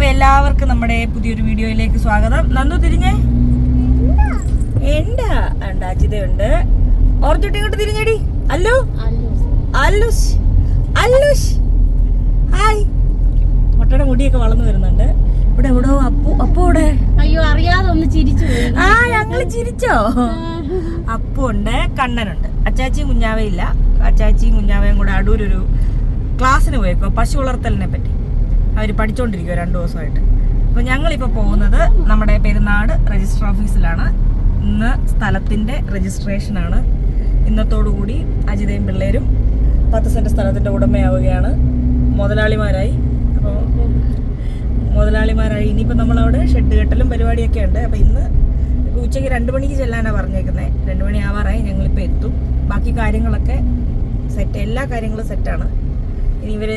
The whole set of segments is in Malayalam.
അപ്പൊ എല്ലാവർക്കും നമ്മുടെ പുതിയൊരു വീഡിയോയിലേക്ക് സ്വാഗതം. നന്ദു തിരിഞ്ഞേ? എന്താ? ഉണ്ട് അജിതയുണ്ട്. ഓർജുട്ടി ഇങ്ങോട്ട് തിരിഞ്ഞടി. അല്ലോ? അല്ലുഷ്. അല്ലുഷ്. ഹായ്. മുട്ടയുടെ മുടിയൊക്കെ വളർന്നു വരുന്നുണ്ട്. ഇവിടെ എവിടോ അപ്പു അപ്പു ഇവിടെ അയ്യോ അറിയാതെ ഒന്ന് ചിരിച്ചു ആ ഞങ്ങൾ ചിരിച്ചോ? അപ്പു ഉണ്ട് കണ്ണനുണ്ട്. അച്ചാച്ചിയും കുഞ്ഞാവേ ഇല്ല. അച്ചാച്ചിയും കുഞ്ഞാവയും കൂടെ അടൂരൊരു ക്ലാസ്സിന് പോയേക്കോ പശു വളർത്തലിനെ പറ്റി. അവർ പഠിച്ചുകൊണ്ടിരിക്കുക രണ്ടു ദിവസമായിട്ട്. അപ്പോൾ ഞങ്ങളിപ്പോൾ പോകുന്നത് നമ്മുടെ പെരുന്നാട് രജിസ്റ്റർ ഓഫീസിലാണ് ഇന്ന് സ്ഥലത്തിന്റെ രജിസ്ട്രേഷനാണ് ഇന്നത്തോടു കൂടി അജിതയും പിള്ളേരും പത്ത് സെന്റ് സ്ഥലത്തിന്റെ ഉടമയാവുകയാണ്. മുതലാളിമാരായി. അപ്പോൾ മുതലാളിമാരായി. ഇനിയിപ്പോൾ നമ്മളവിടെ ഷെഡ് കെട്ടലും പരിപാടിയൊക്കെ ഉണ്ട്. അപ്പോൾ ഇന്ന് ഉച്ചയ്ക്ക് രണ്ട് മണിക്ക് ചെല്ലാനാണ് പറഞ്ഞേക്കുന്നത് രണ്ട് മണി ആവാറായി ഞങ്ങളിപ്പോൾ എത്തും. ബാക്കി കാര്യങ്ങളൊക്കെ സെറ്റ് എല്ലാ കാര്യങ്ങളും സെറ്റാണ് ഇനി ഇവർ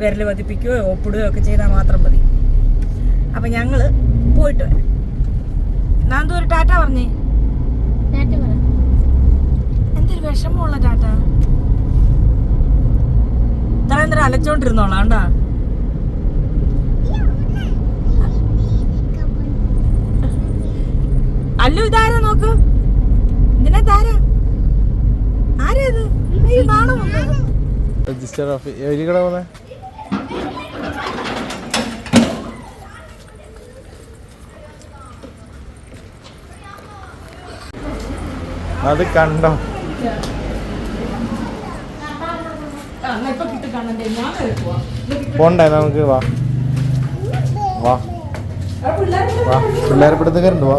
വിരൽ പതിപ്പിക്കുകയോ ഒപ്പിടുകയോ ഒക്കെ ചെയ്താൽ മാത്രം മതി. അപ്പം ഞങ്ങൾ പോയിട്ട് വരാം. നാന്തു ഒരു ടാറ്റ പറഞ്ഞേ. എന്തൊരു വിഷമമുള്ള ടാറ്റ. ഇത്ര എന്തൊരു അലച്ചോണ്ടിരുന്നോളാം അല്ലു ഇതാരാ നോക്ക്? ഇതിനെ താരാ ആരാ ഇത്? നാണമുണ്ടോ? രജിസ്റ്റർ ഓഫീസ് എവിടെക്കട പോന്നെ? അത് കണ്ടോ? പോണ്ടേ നമുക്ക് വാ. വാ. വാ. പിള്ളേരെ പിടുത്തക്കാരുണ്ട്. വാ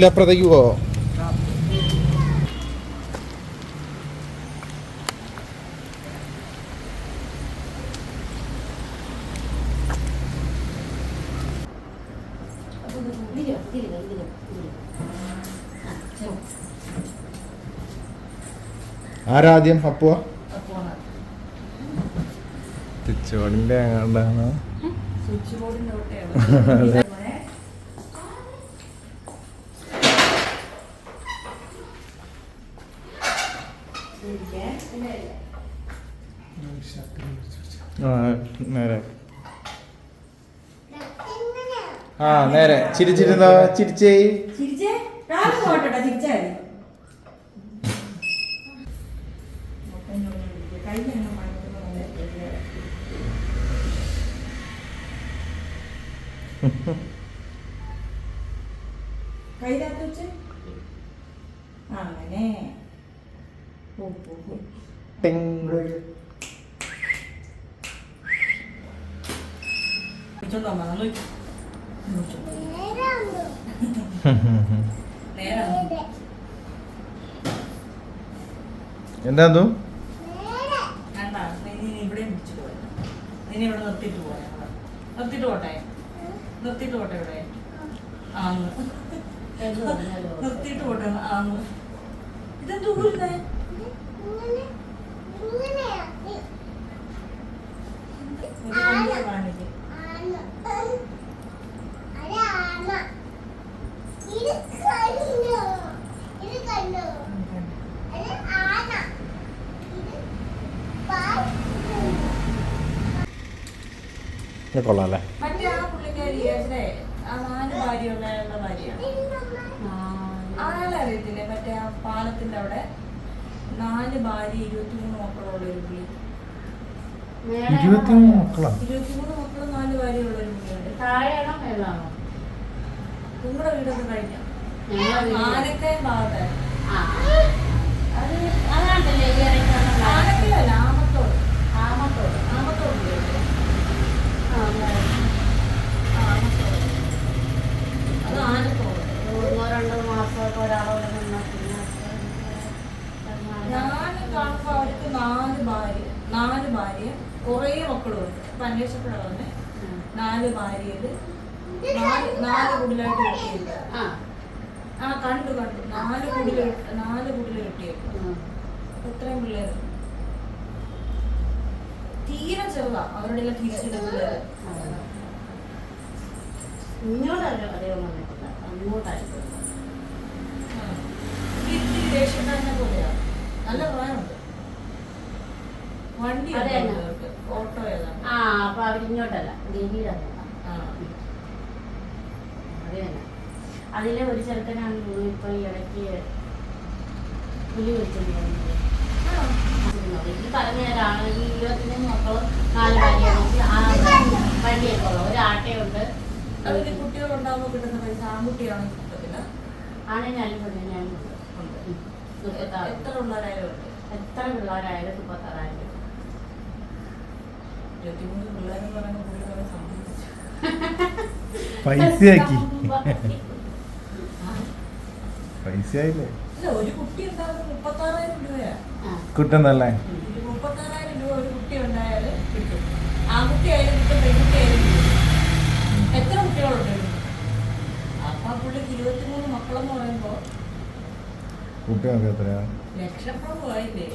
ഇതിലപ്പുറത്തേക്ക് പോവോ ആരാദ്യം അപ്പോ സ്വിച്ച് ബോർഡിന്റെ ഒട്ടയാണ് ആ നേരെ. ആ നേരെ. ചിരിച്ചിരുന്നോ? ചിരിച്ചേ. കൈതാത്ത വെച്ച് അങ്ങനെ ഓ ഓ ഓ. പിടിച്ചോണ്ട് വന്നോ, ഒന്ന് വെക്ക്. ഒന്ന് വെച്ചോ. നേരെ വന്നോ. എന്താ തോ വേണ്ട, നീ നീ ഇവിടെയും പിടിച്ചിട്ട് പോയി. നിന്നെ ഇവിടെ എന്താ പോയാ നിർത്തിയിട്ട് പോട്ടെ? നിർത്തിയിട്ട് പോട്ടെ ഇവിടെ? ആന്ന്. നിർത്തിയിട്ട് പോട്ടെ ആന്ന്. ഇതെന്ത് ഊരുന്നേ? കാണിക്കും ഇത് ആ അല്ലേ? ആ അറിയത്തില്ലേ മറ്റേ പാലത്തിന്റെ അവിടെ നാല് ഭാര്യ ഇരുപത്തിമൂന്ന് മക്കളുള്ള ഒരു പുള്ളി. ഇരുപത്തിമൂന്ന് മക്കളാ? ഇരുപത്തിമൂന്ന് മക്കളും നാല് ഭാര്യയുള്ള ഒരു പുള്ളിയുണ്ട്. താഴെയാണോ മേളാണോ? നിങ്ങളുടെ വീടൊക്കെ കഴിഞ്ഞ? ഞങ്ങളെ ആനക്കയം ഭാഗത്തെ. ആ. അത് അതാണ്ടല്ലേ ഈ ഇടയ്ക്കാണുള്ള ആനക്കയല്ല ആമത്തോട് ആമത്തോട് ആമത്തോട് വീട്. ആ, അതെ. ആ, ആമത്തോട് അത് ആനത്തോട് അന്വേഷിച്ചപ്പോഴാണ് പറഞ്ഞെ നാല് ഭാര്യയിൽ നാല് നാല് കുടിലായിട്ട് കിട്ടിയത് ആ ആ കണ്ടു കണ്ടു നാല് കുടിൽ നാല് കുടിൽ കിട്ടിയത് ഉം. എത്രയും പിള്ളേര് തീരെ ചെറുതാ. അവരുടെ എല്ലാം വന്നിട്ടില്ല ഇത്തിരി ദേഷ്യക്കാരനെ പോലെയാ. നല്ല പ്രായമുണ്ട്. വണ്ടി? ഓട്ടോ ആ അപ്പൊ അവരിങ്ങോട്ടല്ല. ഡൽഹിയിലാണ്. ആ. അത് അതിലെ ഒരു ചെറുക്കനാണ് ഇപ്പൊ ഇടയ്ക്ക് പുലി വെച്ചിട്ടുണ്ടായിരുന്നത്. പറഞ്ഞു ഈ മക്കളും നാല് ഭാര്യയാണ് ആ വണ്ടിയൊക്കെ ഉള്ളത്. ഒരു ആട്ടയുണ്ട്. അതിന് കുട്ടികളുണ്ടാകുമ്പോൾ കിട്ടുന്ന പൈസ കിട്ടത്തില്ല പെണ്ണിനാലും. മുപ്പത്താറ്. എത്ര ഉള്ളവരായാലും എത്ര പിള്ളേരായാലും മുപ്പത്താറായിരം ഇരുപത്തിമൂന്ന് പിള്ളേരെന്ന് പറയുമ്പോൾ പുള്ളി കുറെ സമ്മതിച്ചു പൈസയാക്കി. പൈസയായില്ലേ? കിട്ടുന്നല്ലേ രൂപ ഒരു കുട്ടി ഉണ്ടായാൽ കിട്ടും. ആൺകുട്ടി ആയാലും കിട്ടും. പെൺകുട്ടി എത്ര കുട്ടികളുണ്ട്? അപ്പൊ പുള്ളിക്ക് ഇരുപത്തിമൂന്ന് മക്കളെന്ന് പറയുമ്പോ കുട്ടികൾക്ക് എത്രയാ? ലക്ഷപ്രഭുവായില്ലേ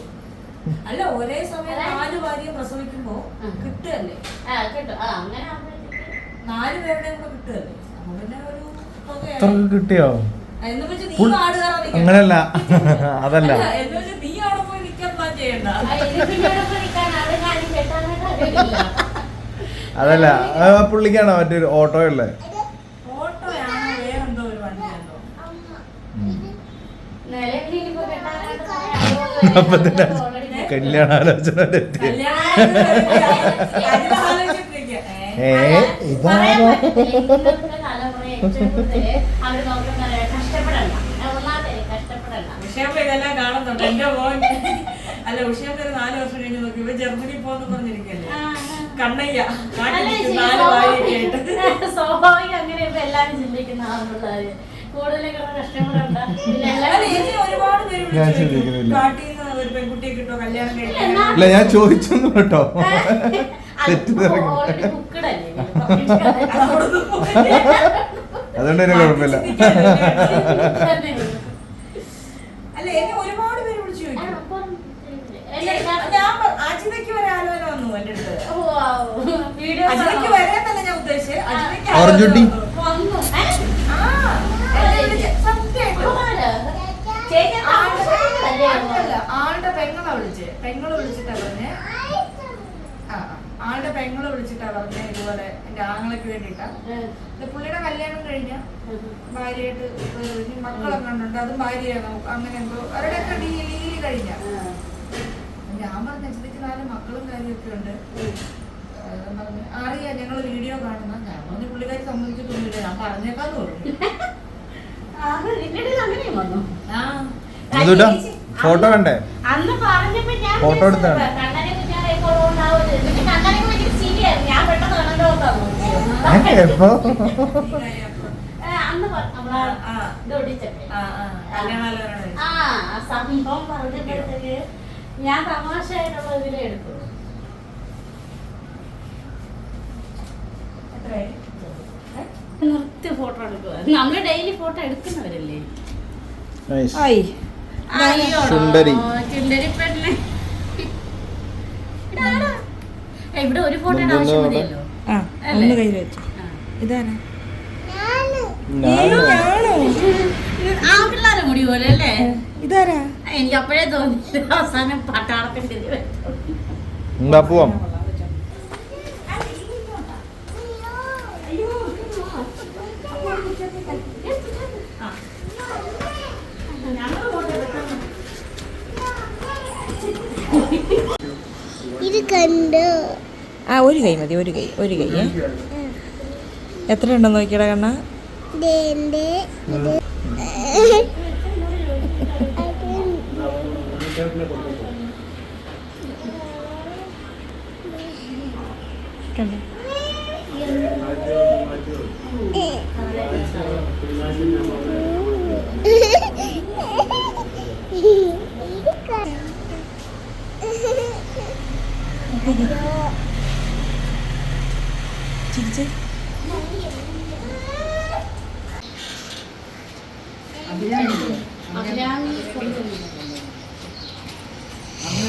അല്ല ഒരേ സമയം നാല് ഭാര്യ പ്രസവിക്കുമ്പോ കിട്ടുകയല്ലേ? ആ കേട്ടോ. അങ്ങനെ ആകുമ്പോഴത്തേക്ക് നാല് പേരുടെയും കൂടെ കിട്ടുകയല്ലേ? അപ്പൊ പിന്നെ ഒരു. ഇത്രക്ക് കിട്ടിയോ? അങ്ങനല്ല. അതല്ല. അതല്ല. ആ പുള്ളിക്കാണോ മറ്റൊരു ഓട്ടോ ഉള്ളത് അപ്പൊ തന്നെ കല്യാണാലോചന? ഏ ഇതാണോ? ഉഷേപ്പ ഇതെല്ലാം കാണുന്നുണ്ട്. എന്റെ മോൻ അല്ല ഉഷേപ്പ ഒരു നാല് വർഷം കഴിഞ്ഞ് നോക്കി. ഇവ ജർമ്മനി പോന്ന് പറഞ്ഞിരിക്കല്ലേ? കണ്ണയ്യ. നാല് സ്വാഭാവികം അങ്ങനെ ഇപ്പൊ എല്ലാരും ചിന്തിക്കുന്ന അല്ല, ഞാൻ ചോദിച്ചൊന്നും കേട്ടോ. അതുകൊണ്ട് തന്നെ കുഴപ്പമില്ല അല്ല എന്നെ ഒരുപാട് പേര് വിളിച്ചു ആ, ചോദിക്കും അപ്പം, ഇല്ല, ഞാൻ പ- അജിതയ്ക്ക് വരെ ആലോചന വന്നു എന്റെ അടുത്ത്. അജിതയ്ക്ക് ഞാൻ ഉദ്ദേശിച്ചത്. അജിതയ്ക്ക് ആലോചന വന്നു. വന്നു. ആ, എന്നെ വിളിച്ച് സത്യമായിട്ടും. ആരാ? ചേച്ചി ആളുടെ അല്ലേ? അല്ലല്ല, ആളുടെ പെങ്ങളെ വിളിച്ച്. പെങ്ങളെ വിളിച്ചിട്ടാ പറഞ്ഞേ. ആ ആ. ആളുടെ പെങ്ങളെ വിളിച്ചിട്ടാ പറഞ്ഞേ ഇതുപോലെ എന്റെ ആങ്ങളൊക്കെ വേണ്ടിട്ടാ ഇത് പുള്ളിയുടെ കല്യാണം കഴിഞ്ഞ. ഭാര്യയായിട്ട് ഇനി മക്കളൊക്കെ ഉണ്ട് അതും ഭാര്യയാണോ? അങ്ങനെ എന്തോ. അവരുടെയൊക്കെ ഡീലി കഴിഞ്ഞ. ഞാൻ പറഞ്ഞ അച്ഛനക്ക് നാല് മക്കളും കാര്യമൊക്കെ ഉണ്ട്. അറിയാ ഞങ്ങൾ വീഡിയോ കാണുന്ന. ഞാൻ പറഞ്ഞു പുള്ളിക്കാരി സമ്മതിക്കത്തൊന്നുമില്ല ഞാൻ പറഞ്ഞേക്കാന്ന് പറഞ്ഞു. ആ, നിന്റെ ഇടയിൽ ആ. ഫോട്ടോ കണ്ടേ? അന്ന് പറഞ്ഞപ്പോ ഞാൻ ഫോട്ടോ എടുത്താണ്. എപ്പോ? പറഞ്ഞപ്പോഴത്തേക്ക് ഞാൻ തമാശയായിട്ടുള്ള ഇതിലേ എടുത്തു? നിർത്തി ഫോട്ടോ എടുക്കുക. നമ്മൾ ഡെയിലി ഫോട്ടോ എടുക്കുന്നവരല്ലേ? ഇവിടെ ഒരു ഫോട്ടോ ആവശ്യം. മതിയല്ലോ ആ. ഇതാരാ? എനിക്ക് അപ്പോഴേ തോന്നി അവസാനം പട്ടാളത്തിന്റെ. എന്താ പോവാം ആ ഒരു കൈ മതി ഒരു കൈ ഒരു കൈ എത്ര ഉണ്ടെന്ന് നോക്കിയടാ കണ്ണ? ദേന്റെ ഇത്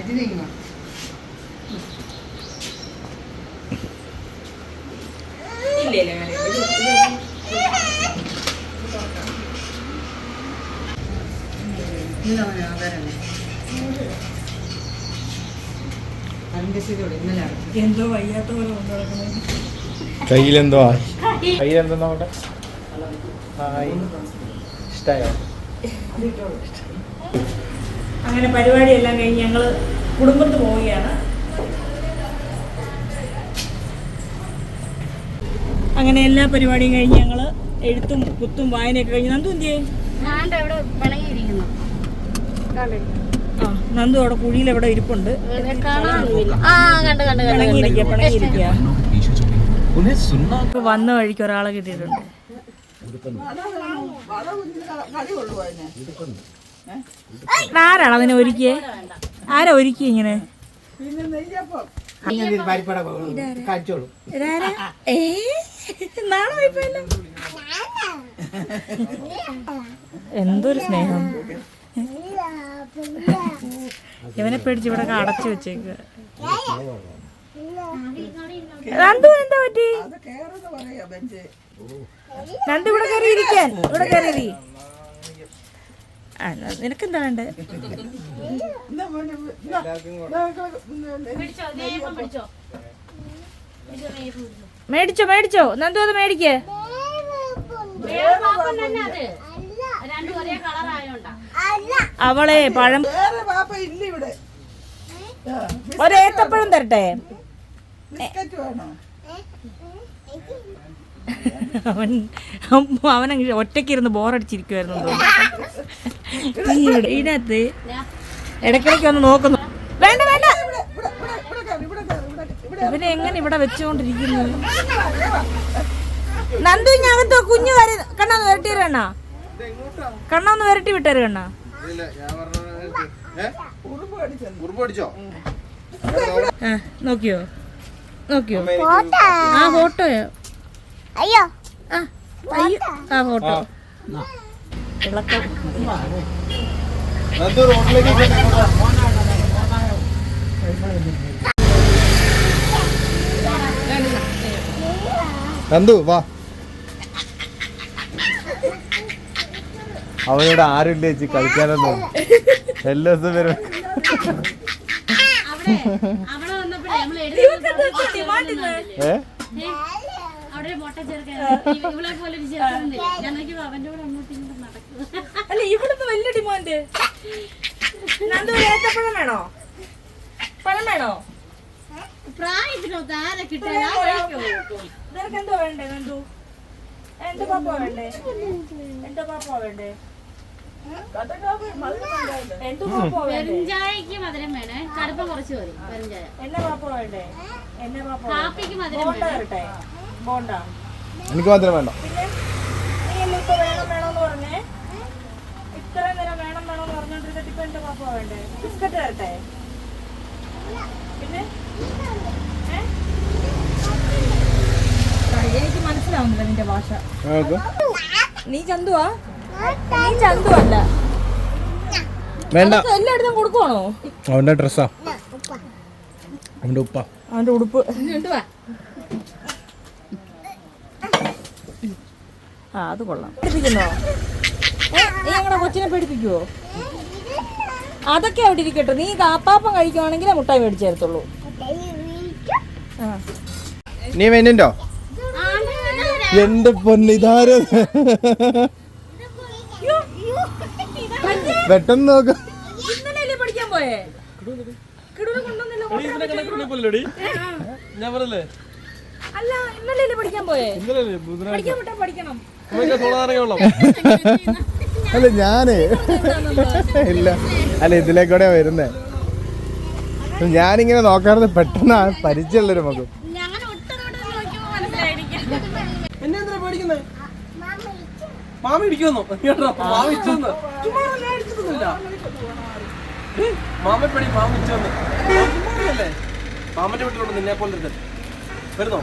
ഇത് എന്തോ വയ്യാത്ത പോലെ കൊണ്ടു നടക്കുന്നത്. കയ്യിലെന്തോ ആയി. കയ്യിലെന്തോ നോക്കട്ടെ ഹായ് ഇഷ്ടായോ? അങ്ങനെ പരിപാടിയെല്ലാം കഴിഞ്ഞ് ഞങ്ങൾ കുടുംബത്ത് പോവുകയാണ് അങ്ങനെ എല്ലാ പരിപാടിയും കഴിഞ്ഞ് ഞങ്ങൾ എഴുത്തും കുത്തും വായനയൊക്കെ കഴിഞ്ഞ് നന്ദു എന്തിയേ ആ നന്ദു അവിടെ കുഴിയിൽ എവിടെ ഇരിപ്പുണ്ട് പിണങ്ങിയിരിക്കുക പിണങ്ങിയിരിക്കുക വന്ന വഴിക്ക് ഒരാളെ കിട്ടിയിട്ടുണ്ട് ആരാണ് അതിനെ ഒരുക്കിയേ? ആരാ ഒരുക്കി ഇങ്ങനെ. എന്തൊരു സ്നേഹം. ഇവനെ പേടിച്ച് ഇവിടെ അടച്ചു വെച്ചേക്ക് നന്ദു എന്താ പറ്റി? നന്ദു ഇവിടെ കയറി ഇരിക്കാൻ ഇവിടെ കയറി ഇരി. ആ, ന- നിനക്കെന്താ വേണ്ടേ പിടിച്ചോ നെയ്യപ്പം പിടിച്ചോ മേടിച്ചോ മേടിച്ചോ നന്ദു അത് മേടിക്കേ അവളെ പഴം ഒരേത്തപ്പഴം തരട്ടെ അവൻ അവനങ്ങ് ഒറ്റയ്ക്കിരുന്ന് ബോറടിച്ചിരിക്കുമായിരുന്നു തോന്നുന്നു. ഇതിനകത്ത് ഇടയ്ക്കിടയ്ക്ക് ഒന്ന് നോക്കുന്നു. വേണ്ട വേണ്ട. ഇവനെ എങ്ങനെ ഇവിടെ വെച്ചുകൊണ്ടിരിക്കുന്നു നന്ദു ഇഞ്ഞകത്തോ കുഞ്ഞു കറി കണ്ണൊന്ന് വരട്ടി കണ്ണ കണ്ണൊന്ന് വരട്ടി വിട്ടേര് കണ്ണ. നോക്കിയോ? നോക്കിയോ? ആ ഫോട്ടോയോ അയ്യോ. ആ അയ്യോ. ആ ഫോട്ടോ. ഇളക്കം നന്ദു റോഡിലേക്ക് നന്ദു വാ. അവനോട് ആരുമില്ല ചേച്ചി കളിക്കാനൊന്നും. എല്ലാ ദിവസവും വരും. ഏഹ് അവിടെ ഏ? മുട്ട ചെറുക്കൻ ഇവളെ പോലെ ഞങ്ങൾക്ക് അവന്റെ ഞാൻ കൂടെ അങ്ങോട്ടും അല്ല ഇവിടുത്തെ വലിയ ഡിമാൻഡ്. നന്ദു ഏത്തപ്പഴം വേണോ? പഴം വേണോ? പ്രായത്തിനൊക്കെ ആരെ കിട്ടാൻ? നിനക്ക് എന്തോ വേണ്ടേ നന്ദു? എന്റെ പാപ്പ വേണ്ടേ? എന്റെ പാപ്പ വേണ്ടേ? വേണ്ടേ? പെരുഞ്ചായക്ക് മധുരം വേണേ. കടുപ്പം കുറച്ച് മതി പെരുഞ്ചായ എന്നെ പാപ്പ വേണ്ടേ? എന്നെ പാപ്പ വേണ്ടേ? കാപ്പിക്ക് മധുരം ബോണ്ട വേണം. ബോണ്ട. എനിക്ക് മാത്രം വേണ്ട. പിന്നെ നീ ഇപ്പൊ വേണം വേണോന്ന് പറഞ്ഞേ ഇത്ര നേരം വേണം വേണമെന്ന് പറഞ്ഞോണ്ടിരുന്നിട്ട് പാപ്പ വേണ്ടേ ബിസ്ക്കറ്റ് തരട്ടെ? പിന്നെ? എനിക്ക് മനസ്സിലാവുന്നില്ല നിന്റെ ഭാഷ. നീ ചന്തുവാ? നീ ചന്തു അല്ല വേണ്ട എല്ലായിടത്തും കൊടുക്കുവാണോ? അവന്റെ ഡ്രസ്സാ. അവന്റെ ഉപ്പ. അവന്റെ ഉടുപ്പ്. ആ അത് കൊള്ളാം. പഠിപ്പിക്കുന്നോ? നീ ഞങ്ങളുടെ കൊച്ചിനെ പേടിപ്പിക്കുവോ അതൊക്കെ അവിടെ ഇരിക്കട്ടെ. നീ കാപ്പാപ്പം കഴിക്കുവാണെങ്കിൽ മുട്ടായി മേടിച്ചു തരത്തുള്ളൂ ആ നീ വേണ്ടോ എന്റെ പൊന്നിതാര പെട്ടെന്ന് നോക്ക. കൊണ്ടുവന്നില്ല അല്ല ഇന്നലെ പഠിക്കാൻ പോയേ? ഇന്നലെ പഠിക്കാൻ പഠിക്കണം. അല്ല ഞാനേ. ഇല്ല. അല്ല ഇതിലേക്കൂടെ വരുന്നേ. ഞാനിങ്ങനെ നോക്കാറുണ്ട് പെട്ടെന്ന് പരിചയമുള്ളൊരു പേടിക്കുന്നത് മാമ ഇടിക്കുന്നു മാമന്റെ വീട്ടിലോട്ട് നിന്നെ പോലെ വരുന്നോ?